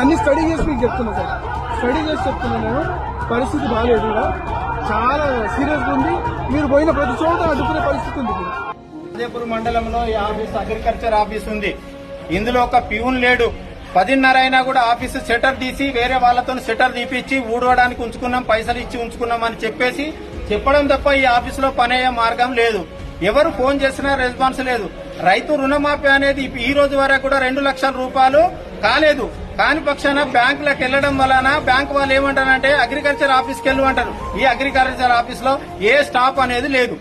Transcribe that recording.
నేను అన్ని స్టడీ చేసి మీకు చెప్తున్నా సార్. స్టడీ చేసి చెప్తున్నా నేను. పరిస్థితి బాగాలేదు ఇక్కడ. చాలా సీరియస్గా ఉంది. మీరు పోయిన ప్రతి చోట అడ్డుకునే పరిస్థితి ఉంది ఇప్పుడు రాజేపూర్ మండలంలో ఈ ఆఫీస్ అగ్రికల్చర్ ఆఫీస్ ఉంది. ఇందులో ఒక ప్యూన్ లేడు. పదిన్నర అయినా కూడా ఆఫీసు షటర్ తీసి వేరే వాళ్ళతో షటర్ తీపిచ్చి ఊడవడానికి ఉంచుకున్నాం పైసలు ఇచ్చి ఉంచుకున్నాం అని చెప్పేసి చెప్పడం తప్ప ఈ ఆఫీసులో పని అయ్యే మార్గం లేదు. ఎవరు ఫోన్ చేసినా రెస్పాన్స్ లేదు. రైతు రుణమాఫీ అనేది ఈ రోజు వరకు కూడా రెండు లక్షల రూపాయలు కాలేదు. కాని పక్షాన బ్యాంకులకు వెళ్ళడం వలన బ్యాంకు వాళ్ళు ఏమంటారంటే అగ్రికల్చర్ ఆఫీస్కి వెళ్ళు అంటారు. ఈ అగ్రికల్చర్ ఆఫీస్లో ఏ స్టాప్ అనేది లేదు.